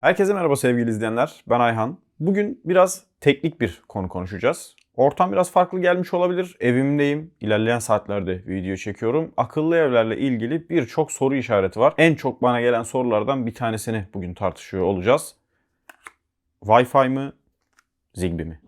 Herkese merhaba sevgili izleyenler. Ben Ayhan. Bugün biraz teknik bir konu konuşacağız. Ortam biraz farklı gelmiş olabilir. Evimdeyim. İlerleyen saatlerde video çekiyorum. Akıllı evlerle ilgili birçok soru işareti var. En çok bana gelen sorulardan bir tanesini bugün tartışıyor olacağız. Wi-Fi mı? Zigbee mi?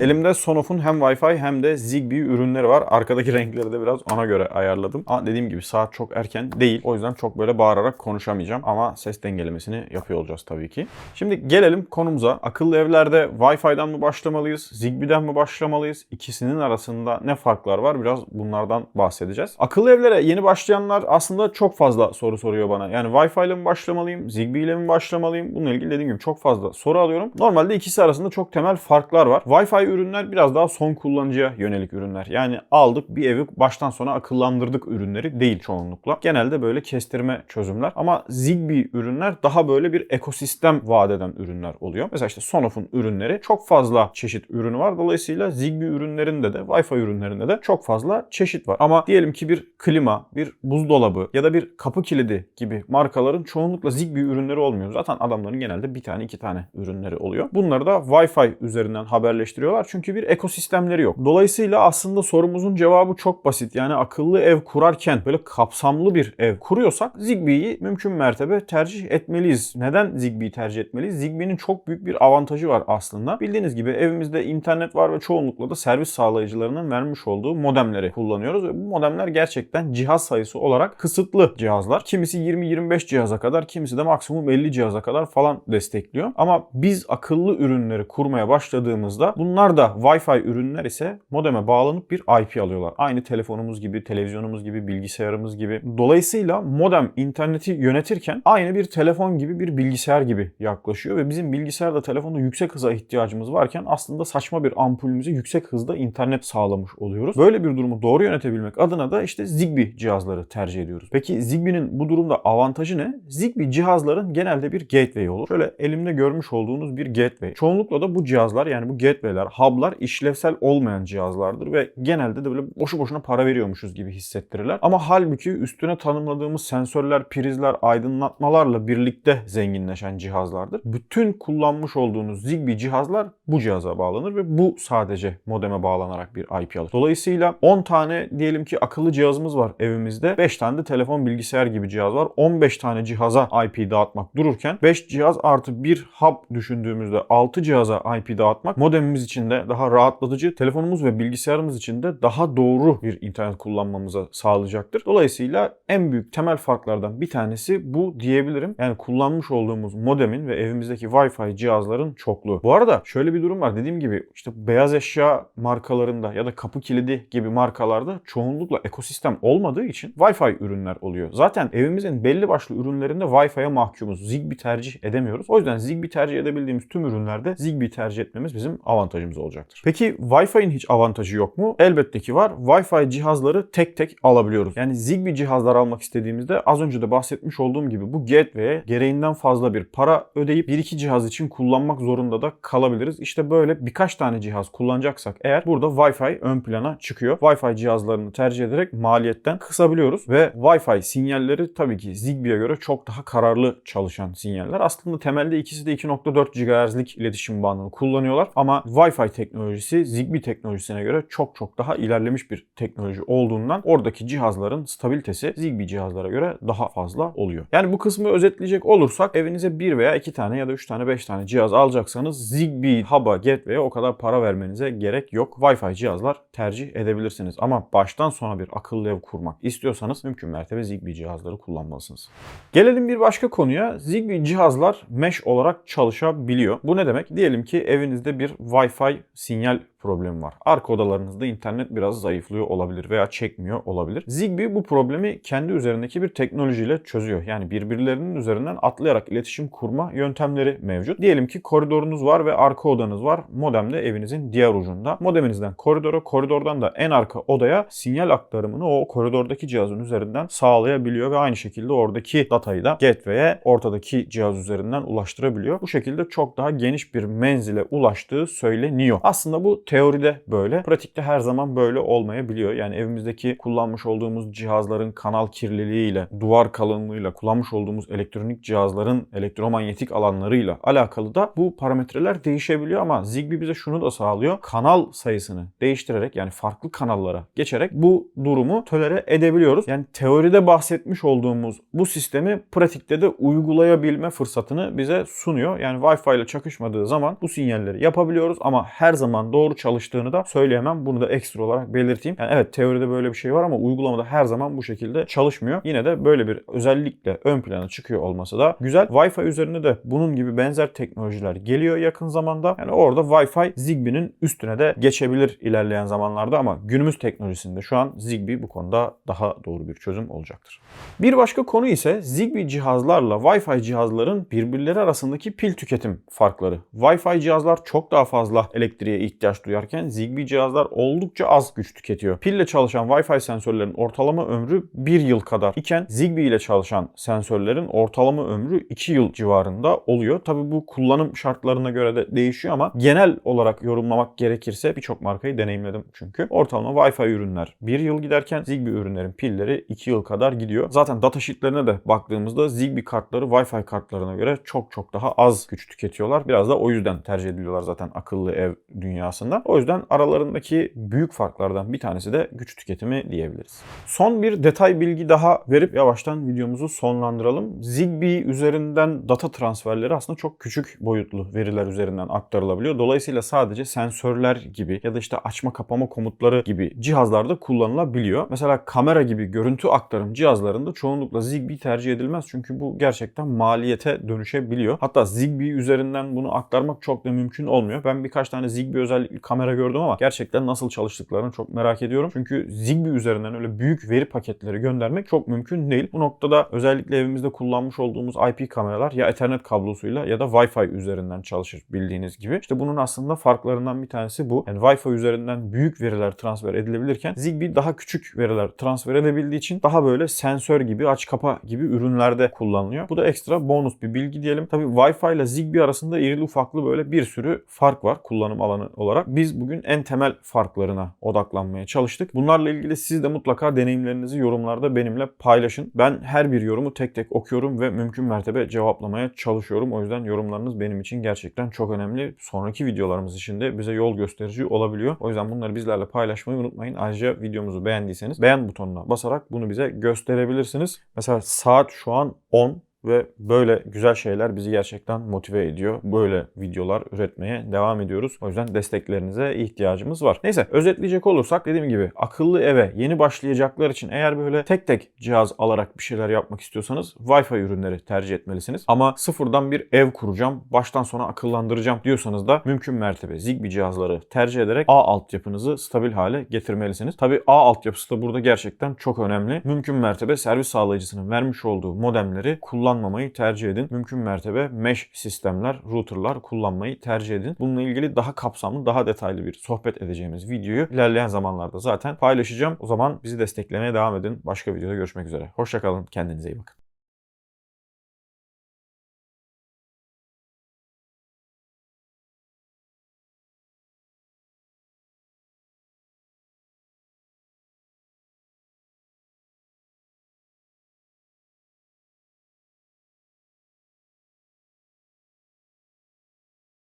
Elimde Sonoff'un hem Wi-Fi hem de Zigbee ürünleri var. Arkadaki renkleri de biraz ona göre ayarladım. Ama dediğim gibi saat çok erken değil. O yüzden çok böyle bağırarak konuşamayacağım. Ama ses dengelemesini yapıyor olacağız tabii ki. Şimdi gelelim konumuza. Akıllı evlerde Wi-Fi'den mi başlamalıyız? Zigbee'den mi başlamalıyız? İkisinin arasında ne farklar var? Biraz bunlardan bahsedeceğiz. Akıllı evlere yeni başlayanlar aslında çok fazla soru soruyor bana. Yani Wi-Fi ile mi başlamalıyım? Zigbee ile mi başlamalıyım? Bununla ilgili dediğim gibi çok fazla soru alıyorum. Normalde ikisi arasında çok temel farklar var. Wi-Fi ürünler biraz daha son kullanıcıya yönelik ürünler. Yani aldık bir evi baştan sona akıllandırdık ürünleri değil çoğunlukla. Genelde böyle kestirme çözümler. Ama Zigbee ürünler daha böyle bir ekosistem vaat eden ürünler oluyor. Mesela işte Sonoff'un ürünleri çok fazla çeşit ürünü var. Dolayısıyla Zigbee ürünlerinde de Wi-Fi ürünlerinde de çok fazla çeşit var. Ama diyelim ki bir klima, bir buzdolabı ya da bir kapı kilidi gibi markaların çoğunlukla Zigbee ürünleri olmuyor. Zaten adamların genelde bir tane iki tane ürünleri oluyor. Bunları da Wi-Fi üzerinden haberleştiriyorlar çünkü bir ekosistemleri yok. Dolayısıyla aslında sorumuzun cevabı çok basit. Yani akıllı ev kurarken böyle kapsamlı bir ev kuruyorsak Zigbee'yi mümkün mertebe tercih etmeliyiz. Neden Zigbee'yi tercih etmeliyiz? Zigbee'nin çok büyük bir avantajı var aslında. Bildiğiniz gibi evimizde internet var ve çoğunlukla da servis sağlayıcılarının vermiş olduğu modemleri kullanıyoruz ve bu modemler gerçekten cihaz sayısı olarak kısıtlı cihazlar. Kimisi 20-25 cihaza kadar, kimisi de maksimum 50 cihaza kadar falan destekliyor. Ama biz akıllı ürünleri kurmaya başladığımızda bunlar da Wi-Fi ürünler ise modeme bağlanıp bir IP alıyorlar. Aynı telefonumuz gibi, televizyonumuz gibi, bilgisayarımız gibi. Dolayısıyla modem interneti yönetirken aynı bir telefon gibi bir bilgisayar gibi yaklaşıyor ve bizim bilgisayarda telefonda yüksek hıza ihtiyacımız varken aslında saçma bir ampulümüze yüksek hızda internet sağlamış oluyoruz. Böyle bir durumu doğru yönetebilmek adına da işte Zigbee cihazları tercih ediyoruz. Peki Zigbee'nin bu durumda avantajı ne? Zigbee cihazların genelde bir gateway olur. Şöyle elimde görmüş olduğunuz bir gateway. Çoğunlukla da bu cihazlar yani bu gateway'ler, hub'lar işlevsel olmayan cihazlardır ve genelde de böyle boşu boşuna para veriyormuşuz gibi hissettirirler. Ama halbuki üstüne tanımladığımız sensörler, prizler, aydınlatmalarla birlikte zenginleşen cihazlardır. Bütün kullanmış olduğunuz Zigbee cihazlar bu cihaza bağlanır ve bu sadece modeme bağlanarak bir IP alır. Dolayısıyla 10 tane diyelim ki akıllı cihazımız var evimizde. 5 tane de telefon bilgisayar gibi cihaz var. 15 tane cihaza IP dağıtmak dururken 5 cihaz artı 1 hub düşündüğümüzde 6 cihaza IP dağıtmak modemimiz için de daha rahatlatıcı, telefonumuz ve bilgisayarımız için de daha doğru bir internet kullanmamıza sağlayacaktır. Dolayısıyla en büyük temel farklardan bir tanesi bu diyebilirim. Yani kullanmış olduğumuz modemin ve evimizdeki Wi-Fi cihazların çokluğu. Bu arada şöyle bir durum var. Dediğim gibi işte beyaz eşya markalarında ya da kapı kilidi gibi markalarda çoğunlukla ekosistem olmadığı için Wi-Fi ürünler oluyor. Zaten evimizin belli başlı ürünlerinde Wi-Fi'ye mahkumuz. Zigbee tercih edemiyoruz. O yüzden Zigbee tercih edebildiğimiz tüm ürünlerde Zigbee tercih etmemiz bizim avantajımız olacaktır. Peki Wi-Fi'nin hiç avantajı yok mu? Elbette ki var. Wi-Fi cihazları tek tek alabiliyoruz. Yani Zigbee cihazlar almak istediğimizde az önce de bahsetmiş olduğum gibi bu gateway'e gereğinden fazla bir para ödeyip bir iki cihaz için kullanmak zorunda da kalabiliriz. İşte böyle birkaç tane cihaz kullanacaksak eğer burada Wi-Fi ön plana çıkıyor. Wi-Fi cihazlarını tercih ederek maliyetten kısabiliyoruz ve Wi-Fi sinyalleri tabii ki Zigbee'ye göre çok daha kararlı çalışan sinyaller. Aslında temelde ikisi de 2.4 GHz'lik iletişim bandını kullanıyorlar ama Wi-Fi teknolojisi Zigbee teknolojisine göre çok çok daha ilerlemiş bir teknoloji olduğundan oradaki cihazların stabilitesi Zigbee cihazlara göre daha fazla oluyor. Yani bu kısmı özetleyecek olursak evinize bir veya iki tane ya da üç tane beş tane cihaz alacaksanız Zigbee hub'a gateway'e o kadar para vermenize gerek yok. Wi-Fi cihazlar tercih edebilirsiniz ama baştan sona bir akıllı ev kurmak istiyorsanız mümkün mertebe Zigbee cihazları kullanmalısınız. Gelelim bir başka konuya. Zigbee cihazlar mesh olarak çalışabiliyor. Bu ne demek? Diyelim ki evinizde bir Wi-Fi sinyal problemi var. Arka odalarınızda internet biraz zayıflıyor olabilir veya çekmiyor olabilir. Zigbee bu problemi kendi üzerindeki bir teknolojiyle çözüyor. Yani birbirlerinin üzerinden atlayarak iletişim kurma yöntemleri mevcut. Diyelim ki koridorunuz var ve arka odanız var. Modem de evinizin diğer ucunda. Modeminizden koridora, koridordan da en arka odaya sinyal aktarımını o koridordaki cihazın üzerinden sağlayabiliyor ve aynı şekilde oradaki datayı da gateway'e ortadaki cihaz üzerinden ulaştırabiliyor. Bu şekilde çok daha geniş bir menzile ulaştığı söyleniyor. Aslında bu teoride böyle. Pratikte her zaman böyle olmayabiliyor. Yani evimizdeki kullanmış olduğumuz cihazların kanal kirliliğiyle, duvar kalınlığıyla, kullanmış olduğumuz elektronik cihazların elektromanyetik alanlarıyla alakalı da bu parametreler değişebiliyor ama Zigbee bize şunu da sağlıyor. Kanal sayısını değiştirerek yani farklı kanallara geçerek bu durumu tolere edebiliyoruz. Yani teoride bahsetmiş olduğumuz bu sistemi pratikte de uygulayabilme fırsatını bize sunuyor. Yani Wi-Fi ile çakışmadığı zaman bu sinyalleri yapabiliyoruz ama her zaman doğru çalıştığını da söyleyemem. Bunu da ekstra olarak belirteyim. Yani evet teoride böyle bir şey var ama uygulamada her zaman bu şekilde çalışmıyor. Yine de böyle bir özellikle ön plana çıkıyor olması da güzel. Wi-Fi üzerine de bunun gibi benzer teknolojiler geliyor yakın zamanda. Yani orada Wi-Fi Zigbee'nin üstüne de geçebilir ilerleyen zamanlarda ama günümüz teknolojisinde şu an Zigbee bu konuda daha doğru bir çözüm olacaktır. Bir başka konu ise Zigbee cihazlarla Wi-Fi cihazların birbirleri arasındaki pil tüketim farkları. Wi-Fi cihazlar çok daha fazla elektriğe ihtiyaç duyarken Zigbee cihazlar oldukça az güç tüketiyor. Pille çalışan Wi-Fi sensörlerin ortalama ömrü 1 yıl kadar iken Zigbee ile çalışan sensörlerin ortalama ömrü 2 yıl civarında oluyor. Tabi bu kullanım şartlarına göre de değişiyor ama genel olarak yorumlamak gerekirse birçok markayı deneyimledim çünkü. Ortalama Wi-Fi ürünler 1 yıl giderken Zigbee ürünlerin pilleri 2 yıl kadar gidiyor. Zaten datasheetlerine de baktığımızda Zigbee kartları Wi-Fi kartlarına göre çok çok daha az güç tüketiyorlar. Biraz da o yüzden tercih ediliyorlar zaten akıllı ev dünyasında. O yüzden aralarındaki büyük farklardan bir tanesi de güç tüketimi diyebiliriz. Son bir detay bilgi daha verip yavaştan videomuzu sonlandıralım. Zigbee üzerinden data transferleri aslında çok küçük boyutlu veriler üzerinden aktarılabiliyor. Dolayısıyla sadece sensörler gibi ya da işte açma kapama komutları gibi cihazlarda kullanılabiliyor. Mesela kamera gibi görüntü aktarım cihazlarında çoğunlukla Zigbee tercih edilmez çünkü bu gerçekten maliyete dönüşebiliyor. Hatta Zigbee üzerinden bunu aktarmak çok da mümkün olmuyor. Ben birkaç tane Zigbee özellikli kamera gördüm ama gerçekten nasıl çalıştıklarını çok merak ediyorum. Çünkü Zigbee üzerinden öyle büyük veri paketleri göndermek çok mümkün değil. Bu noktada özellikle evimizde kullanmış olduğumuz IP kameralar ya Ethernet kablosuyla ya da Wi-Fi üzerinden çalışır bildiğiniz gibi. İşte bunun aslında farklarından bir tanesi bu. Yani Wi-Fi üzerinden büyük veriler transfer edilebilirken Zigbee daha küçük veriler transfer edebildiği için daha böyle sensör gibi aç kapa gibi ürünlerde kullanılıyor. Bu da ekstra bonus bir bilgi diyelim. Tabii Wi-Fi ile Zigbee arasında irili ufaklı böyle bir sürü fark var kullanım alanı olarak. Biz bugün en temel farklarına odaklanmaya çalıştık. Bunlarla ilgili siz de mutlaka deneyimlerinizi yorumlarda benimle paylaşın. Ben her bir yorumu tek tek okuyorum ve mümkün mertebe cevaplamaya çalışıyorum. O yüzden yorumlarınız benim için gerçekten çok önemli. Sonraki videolarımız için de bize yol gösterici olabiliyor. O yüzden bunları bizlerle paylaşmayı unutmayın. Ayrıca videomuzu beğendiyseniz beğen butonuna basarak bunu bize gösterebilirsiniz. Mesela saat şu an 10 ve böyle güzel şeyler bizi gerçekten motive ediyor. Böyle videolar üretmeye devam ediyoruz. O yüzden desteklerinize ihtiyacımız var. Neyse özetleyecek olursak dediğim gibi akıllı eve yeni başlayacaklar için eğer böyle tek tek cihaz alarak bir şeyler yapmak istiyorsanız Wi-Fi ürünleri tercih etmelisiniz. Ama sıfırdan bir ev kuracağım, baştan sona akıllandıracağım diyorsanız da mümkün mertebe Zigbee cihazları tercih ederek ağ altyapınızı stabil hale getirmelisiniz. Tabi ağ altyapısı da burada gerçekten çok önemli. Mümkün mertebe servis sağlayıcısının vermiş olduğu modemleri kullan kullanmamayı tercih edin. Mümkün mertebe mesh sistemler, routerlar kullanmayı tercih edin. Bununla ilgili daha kapsamlı, daha detaylı bir sohbet edeceğimiz videoyu ilerleyen zamanlarda zaten paylaşacağım. O zaman bizi desteklemeye devam edin. Başka videoda görüşmek üzere. Hoşçakalın. Kendinize iyi bakın.